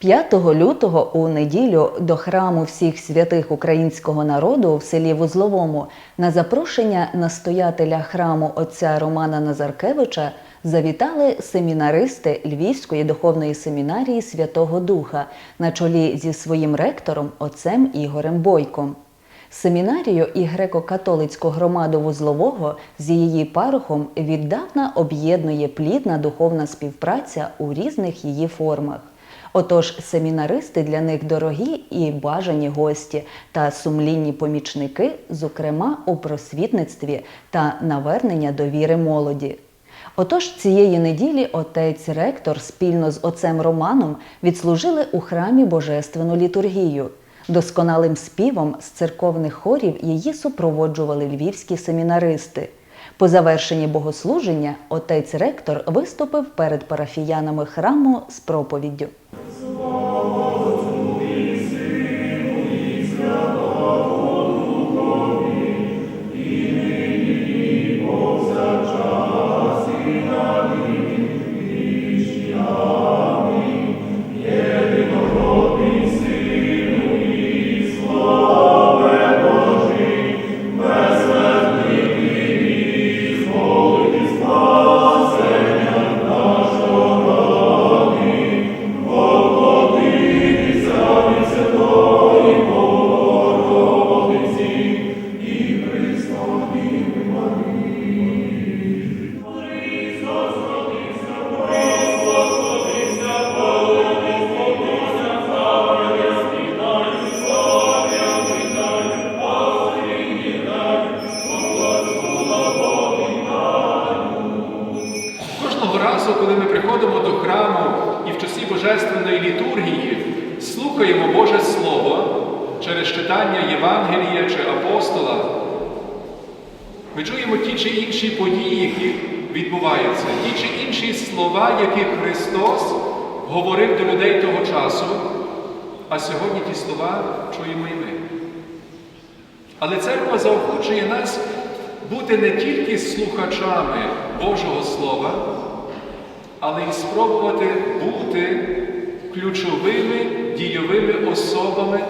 5 лютого у неділю до храму всіх святих українського народу в селі Вузловому на запрошення настоятеля храму отця Романа Назаркевича завітали семінаристи Львівської духовної семінарії Святого Духа на чолі зі своїм ректором отцем Ігорем Бойком. Семінарію і греко-католицьку громаду Вузлового з її парохом віддавна об'єднує плідна духовна співпраця у різних її формах. Отож, семінаристи для них дорогі і бажані гості та сумлінні помічники, зокрема у просвітництві та навернення довіри молоді. Отож, цієї неділі отець ректор спільно з отцем Романом відслужили у храмі божественну літургію. Досконалим співом з церковних хорів її супроводжували львівські семінаристи. По завершенні богослуження отець ректор виступив перед парафіянами храму з проповіддю. Слухаємо Боже Слово через читання Євангелія чи апостола, ми чуємо ті чи інші події, які відбуваються, ті чи інші слова, які Христос говорив до людей того часу, а сьогодні ті слова чуємо і ми. Але церква заохочує нас бути не тільки слухачами Божого Слова, але й спробувати бути ключовими дійовими особами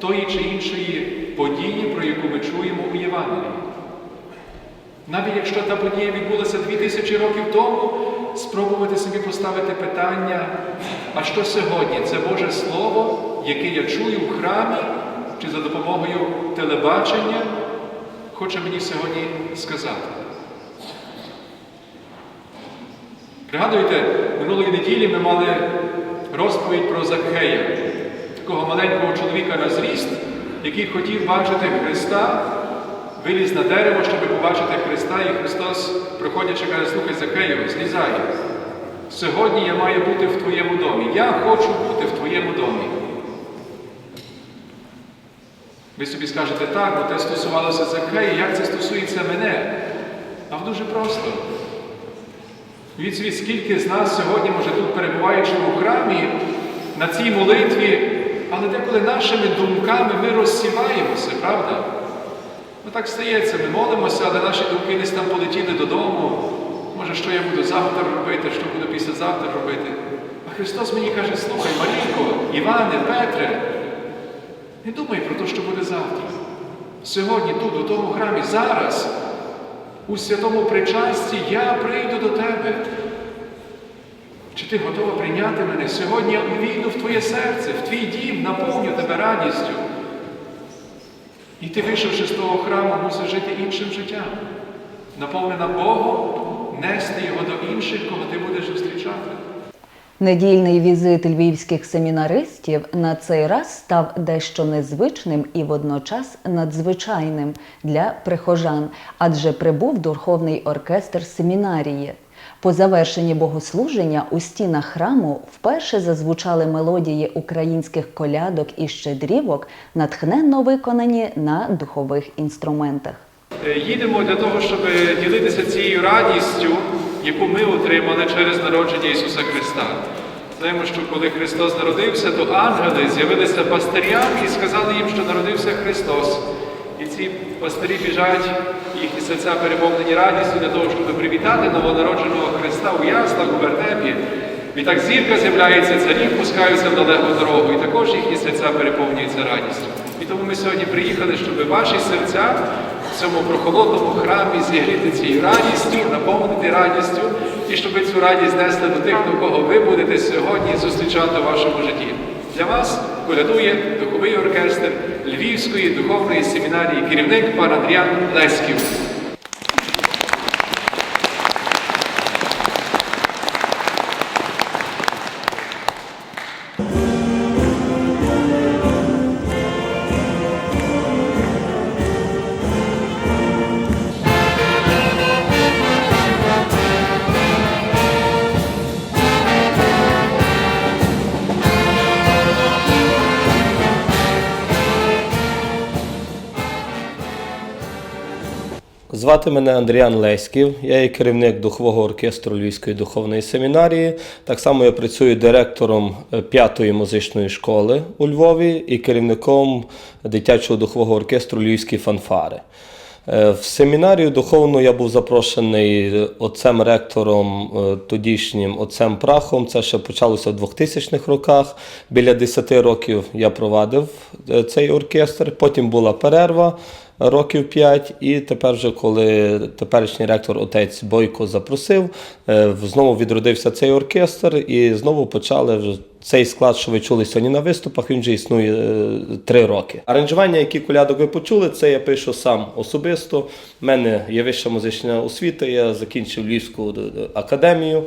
тої чи іншої події, про яку ми чуємо у Євангелії. Навіть якщо та подія відбулася дві тисячі років тому, спробувати собі поставити питання, а що сьогодні? Це Боже Слово, яке я чую в храмі чи за допомогою телебачення, хоче мені сьогодні сказати. Пригадуєте, минулої неділі ми мали розповідь про Закхея, такого маленького чоловіка на зріст, який хотів бачити Христа, виліз на дерево, щоб побачити Христа, і Христос, проходячи, каже, слухай Закхею, злізай. Сьогодні я маю бути в твоєму домі. Я хочу бути в твоєму домі. Ви собі скажете так, бо те стосувалося Закхея, як це стосується мене? А дуже просто. Від скільки з нас сьогодні, може, тут перебуваючи у храмі, на цій молитві, але деколи нашими думками ми розсіваємося, правда? Ну так стається, ми молимося, але наші думки десь там полетіли додому. Може, що я буду завтра робити, що буду післязавтра робити. А Христос мені каже, слухай, Марійко, Іване, Петре, не думай про те, що буде завтра. Сьогодні, тут, у тому храмі, зараз, у святому причасті я прийду до тебе. Чи ти готова прийняти мене? Сьогодні я увійду в твоє серце, в твій дім, наповню тебе радістю. І ти, вийшовши з того храму, мусиш жити іншим життям, наповнена Богом, нести його до інших, кого ти будеш зустрічати. Недільний візит львівських семінаристів на цей раз став дещо незвичним і водночас надзвичайним для прихожан, адже прибув духовний оркестр семінарії. По завершенні богослуження у стінах храму вперше зазвучали мелодії українських колядок і щедрівок, натхненно виконані на духових інструментах. Е, Їдемо для того, щоб ділитися цією радістю, яку ми отримали через народження Ісуса Христа. Знаємо, що коли Христос народився, то ангели з'явилися пастирям і сказали їм, що народився Христос. І ці пастирі біжать, їхні серця переповнені радістю для того, щоб привітати новонародженого Христа у яслах, у вертепі. Відтак зірка з'являється, царі впускаються в далеку дорогу, і також їхні серця переповнюються радістю. І тому ми сьогодні приїхали, щоб ваші серця цьому прохолодному храмі зігріти цією радістю, наповнити радістю, і щоб ви цю радість несли до тих, до кого ви будете сьогодні зустрічати в вашому житті. Для вас колядує духовий оркестр Львівської духовної семінарії, керівник пан Андріан Леськів. Звати мене Андріан Леськів, я є керівник духового оркестру Львівської духовної семінарії. Так само я працюю директором е, п'ятої музичної школи у Львові і керівником дитячого духового оркестру Львівські фанфари. Е, В семінарію духовну я був запрошений отцем ректором, е, тодішнім отцем Прахом. Це ще почалося в 2000-х роках. Біля 10 років я провадив е, цей оркестр. Потім була перерва років 5, і тепер, вже коли теперішній ректор отець Бойко запросив, е, знову відродився цей оркестр, і знову почали вже цей склад, що ви чули сьогодні на виступах, він вже існує е, три роки. Аранжування, які колядок ви почули, це я пишу сам особисто. У мене є вища музична освіта, я закінчив Львівську академію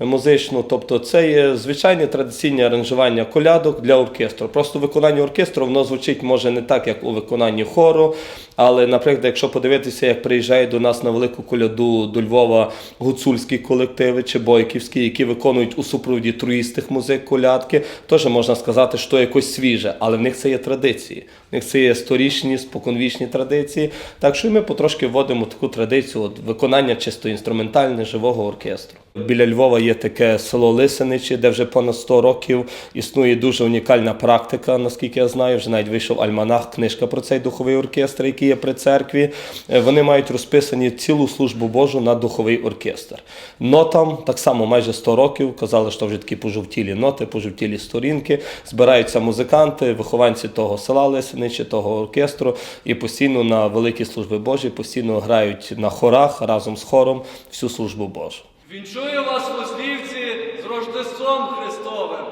музичну. Тобто це є звичайне традиційне аранжування колядок для оркестру. Просто виконання оркестру воно звучить може не так, як у виконанні хору. Але, наприклад, якщо подивитися, як приїжджають до нас на велику коляду до Львова гуцульські колективи чи бойківські, які виконують у супроводі труїстих музик колядки, теж можна сказати, що якось свіже, але в них це є традиції. Них це є сторічні, споконвічні традиції. Так що і ми потрошки вводимо таку традицію от, виконання чисто інструментальне живого оркестру. Біля Львова є таке село Лисиничі, де вже понад 100 років існує дуже унікальна практика, наскільки я знаю. Вже навіть вийшов альманах, книжка про цей духовий оркестр, який є при церкві. Е, Вони мають розписані цілу службу Божу на духовий оркестр. Нотам так само майже 100 років. Казали, що вже такі пожовтілі ноти, пожовтілі сторінки. Збираються музиканти, вихованці того села Лисиничі, того оркестру, і постійно на великі служби Божі постійно грають на хорах разом з хором всю службу Божу. Вінчую вас, мислівці, з Рождеством Христовим,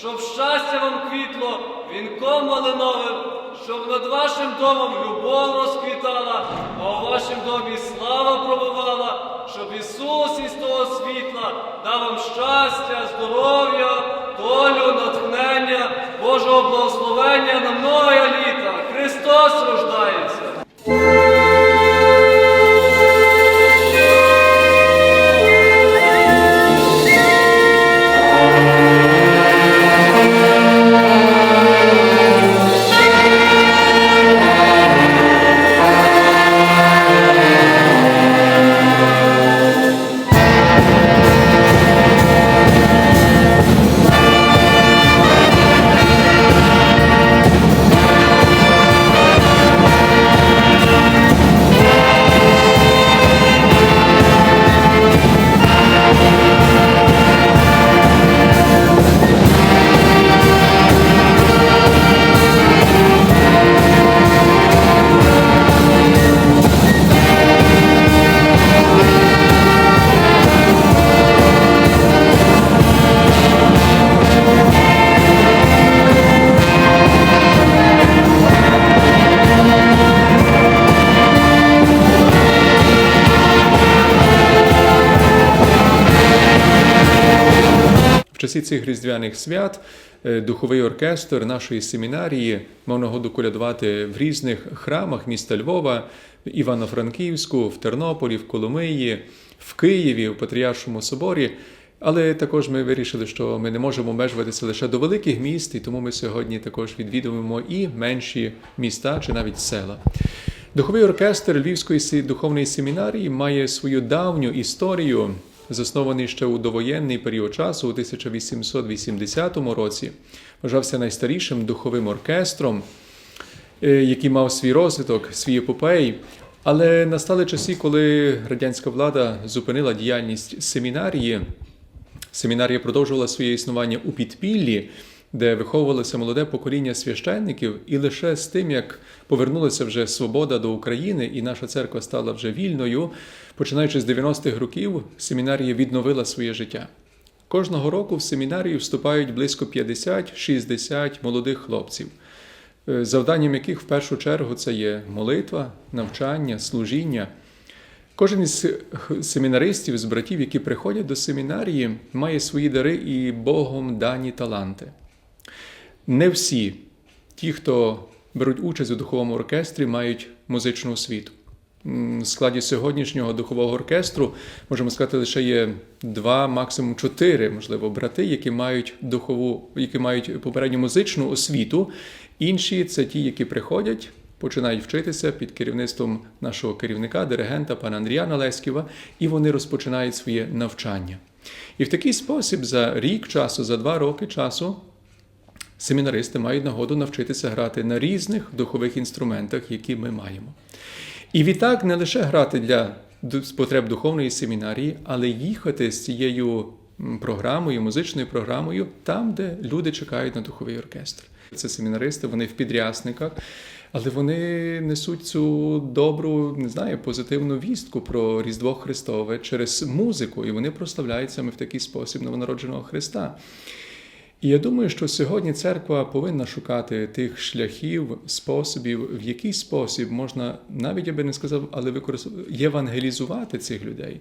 щоб щастя вам квітло вінком малиновим, щоб над вашим домом любов розквітала, а у вашім домі слава пробувала, щоб Ісус із того світла дав вам щастя, здоров'я, долю, натхнення, Божого благословення на многое літа. Христос рождається! Часи цих різдвяних свят е, духовий оркестр нашої семінарії мав нагоду колядувати в різних храмах міста Львова, в Івано-Франківську, в Тернополі, в Коломиї, в Києві, в Патріаршому соборі. Але також ми вирішили, що ми не можемо обмежуватися лише до великих міст, і тому ми сьогодні також відвідуємо і менші міста чи навіть села. Духовий оркестр Львівської духовної семінарії має свою давню історію, заснований ще у довоєнний період часу, у 1880 році. Вважався найстарішим духовим оркестром, е, який мав свій розвиток, свій епопей. Але настали часи, коли радянська влада зупинила діяльність семінарії, Семінарія продовжувала своє існування у підпіллі, де виховувалося молоде покоління священників, і лише з тим, як повернулася вже свобода до України, і наша церква стала вже вільною, починаючи з 90-х років, семінарія відновила своє життя. Кожного року в семінарію вступають близько 50-60 молодих хлопців, е, завданням яких в першу чергу це є молитва, навчання, служіння. Кожен із семінаристів, з братів, які приходять до семінарії, має свої дари і Богом дані таланти. Не всі ті, хто беруть участь у духовому оркестрі, мають музичну освіту. В складі сьогоднішнього духового оркестру можемо сказати, лише є два, максимум чотири, можливо, брати, які мають духову, які мають попередню музичну освіту. Інші це ті, які приходять, починають вчитися під керівництвом нашого керівника, диригента пана Андріана Леськіва, і вони розпочинають своє навчання. І в такий спосіб за рік часу, за два роки часу семінаристи мають нагоду навчитися грати на різних духових інструментах, які ми маємо. І відтак не лише грати для потреб духовної семінарії, але їхати з цією програмою, музичною програмою там, де люди чекають на духовий оркестр. Це семінаристи, вони в підрясниках, але вони несуть цю добру, не знаю, позитивну вістку про Різдво Христове через музику, і вони прославляють саме в такий спосіб новонародженого Христа. І я думаю, що сьогодні церква повинна шукати тих шляхів, способів, в який спосіб можна, навіть я би не сказав, але використовувати євангелізувати цих людей.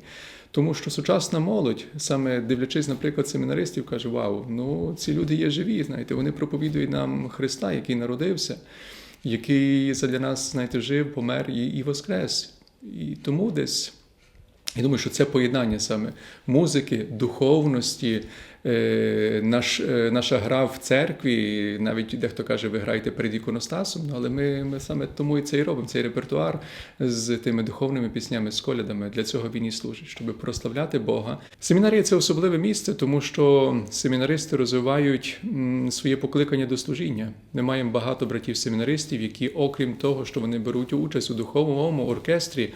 Тому що сучасна молодь, саме дивлячись, наприклад, семінаристів, каже: Вау, ну ці люди є живі, знаєте, вони проповідують нам Христа, який народився, який задля нас, знаєте, жив, помер і, і воскрес. І тому десь. Я думаю, що це поєднання саме музики, духовності, е, наш, е, наша гра в церкві. Навіть дехто каже, ви граєте перед іконостасом, ну, але ми, ми саме тому і це і робимо. Цей репертуар з тими духовними піснями, з колядами. Для цього він і служить, щоб прославляти Бога. Семінарія це особливе місце, тому що семінаристи розвивають своє покликання до служіння. Ми маємо багато братів-семінаристів, які, окрім того, що вони беруть участь у духовному оркестрі,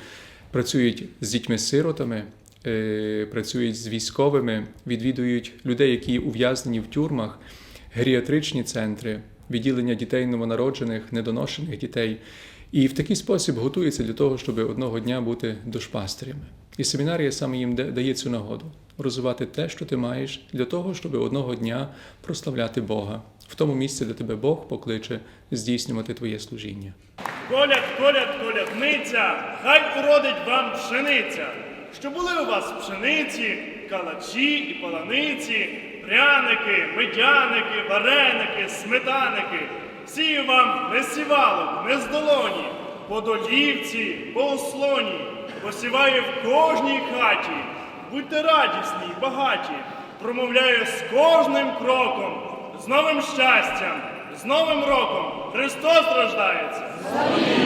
працюють з дітьми-сиротами, е, працюють з військовими, відвідують людей, які ув'язнені в тюрмах, геріатричні центри, відділення дітей новонароджених, недоношених дітей. І в такий спосіб готуються для того, щоб одного дня бути душпастирями. І семінарія саме їм дає цю нагоду розвивати те, що ти маєш, для того, щоб одного дня прославляти Бога в тому місці, де тебе Бог покличе здійснювати твоє служіння. Коляд, коляд, колядниця, хай уродить вам пшениця. Що були у вас пшениці, калачі і паланиці, пряники, медяники, вареники, сметаники. Сію вам не сівалок, не з долоні, по долівці, по ослоні, посіває в кожній хаті. Будьте радісні й багаті, промовляє з кожним кроком, з новим щастям, з Новим роком Христос рождається. Коли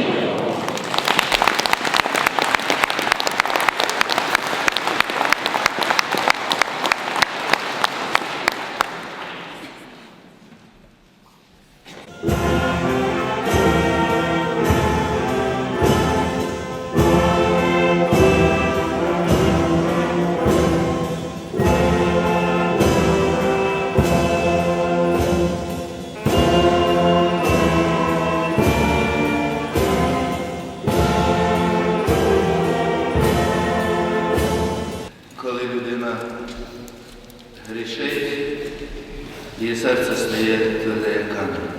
грішить, її серце стає тверде як камінь.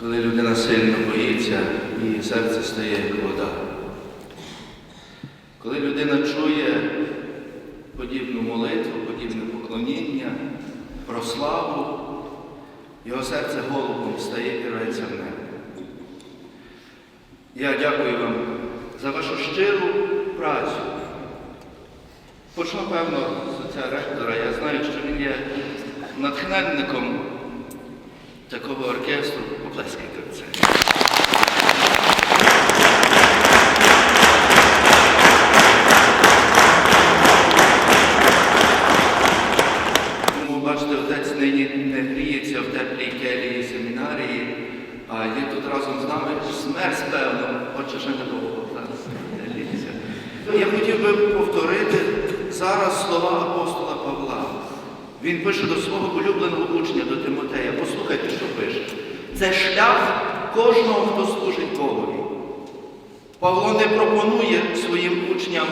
Коли людина сильно боїться, її серце стає як вода. Коли людина чує подібну молитву, подібне поклоніння, про славу, його серце голубом стає і рветься в небо. Я дякую вам за вашу щиру працю. Почну, певно, з отця ректора. Я знаю, що він є натхненником такого оркестру. Поплескайте це. Тому, бачите, отець нині не гріється в теплій келії семінарії, а є тут разом з нами смерть, певно, хоче ще не Богу. Я хотів би повторити зараз слова апостола Павла. Пише до свого улюбленого учня, до Тимотея. Послухайте, що пише. Це шлях кожного, хто служить Богові. Павло не пропонує своїм учням,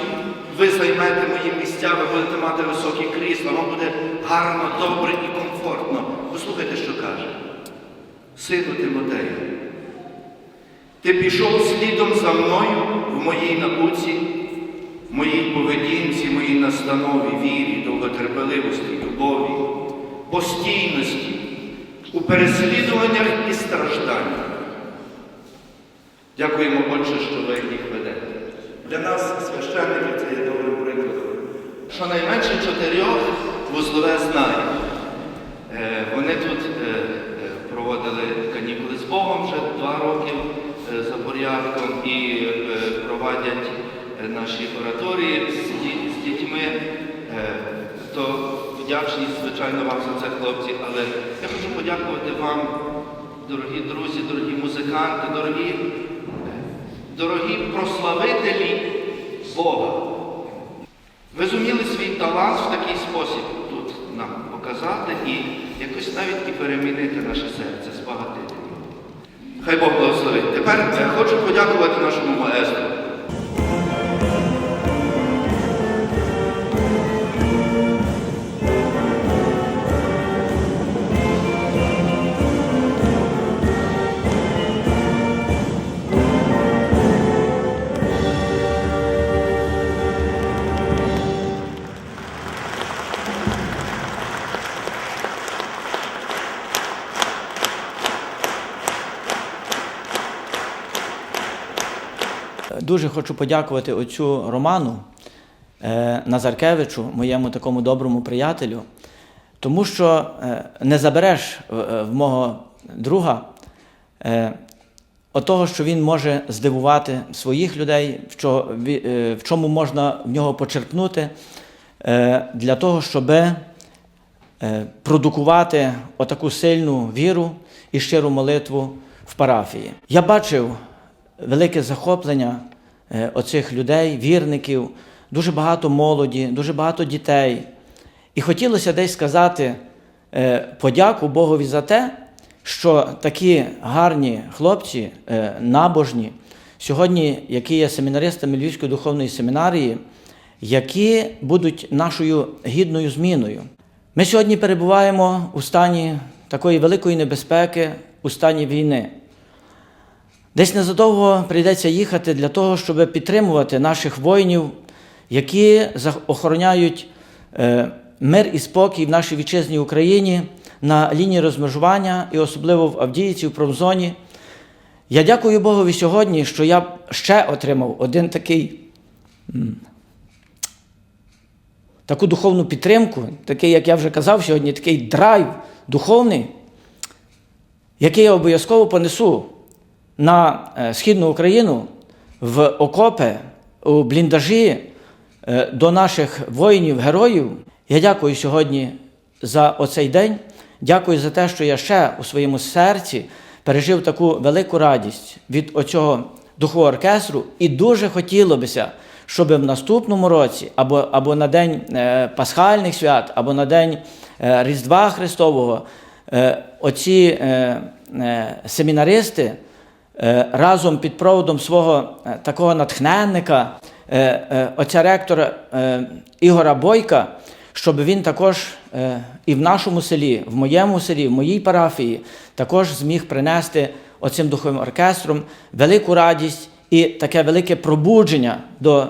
ви займете мої місця, ви будете мати високі крісла, вам буде гарно, добре і комфортно. Послухайте, що каже. Сину Тимотею, ти пішов слідом за мною в моїй науці, моїй поведінці, моїй настанові, вірі, довготерпеливості, любові, постійності, у переслідуваннях і стражданнях. Дякуємо, Отче, що ви їх ведете. Для нас, священників, це є добрим прикладом. Щонайменше чотирьох вузлове знає. Е, Вони тут е, е, проводили канікули з Богом вже два роки за порядком і проводять е, наші ораторії з дітьми. Е, То вдячність, звичайно, вам за це, хлопці, але я хочу подякувати вам, дорогі друзі, дорогі музиканти, дорогі, дорогі прославителі Бога. Ви зуміли свій талант в такий спосіб тут нам показати і якось навіть і перемінити наше серце, збагатити. Хай Бог благословить. Тепер е, хочу подякувати нашому маестру. Дуже хочу подякувати отцю Роману е, Назаркевичу, моєму такому доброму приятелю, тому що е, не забереш в, е, в мого друга отого, що він може здивувати своїх людей, в, чому можна в нього почерпнути, для того, щоб продукувати отаку сильну віру і щиру молитву в парафії. Я бачив велике захоплення оцих людей, вірників, дуже багато молоді, дуже багато дітей. І хотілося десь сказати е, подяку Богові за те, що такі гарні хлопці, е, набожні, сьогодні, які є семінаристами Львівської духовної семінарії, які будуть нашою гідною зміною. Ми сьогодні перебуваємо у стані такої великої небезпеки, у стані війни. Десь незадовго прийдеться їхати для того, щоб підтримувати наших воїнів, які охороняють е, мир і спокій в нашій вітчизній Україні на лінії розмежування і особливо в Авдіївці, в промзоні. Я дякую Богові сьогодні, що я ще отримав один такий таку духовну підтримку, такий, як я вже казав сьогодні, такий драйв духовний, який я обов'язково понесу на е, Східну Україну в окопи, у бліндажі е, до наших воїнів, героїв. Я дякую сьогодні за оцей день. Дякую за те, що я ще у своєму серці пережив таку велику радість від оцього духового оркестру, і дуже хотіло бися, щоб в наступному році, або, або на день е, Пасхальних свят, або на день Різдва Христового, оці семінаристи разом під проводом свого е, такого натхненника, е, е, отця ректора е, Ігора Бойка, щоб він також е, і в нашому селі, в моєму селі, в моїй парафії, також зміг принести оцим духовим оркестром велику радість і таке велике пробудження до,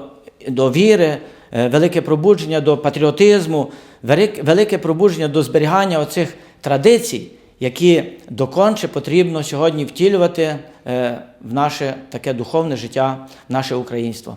до віри, е, велике пробудження до патріотизму, велик- велике пробудження до зберігання оцих традицій, які доконче потрібно сьогодні втілювати е, в наше таке духовне життя, в наше українство.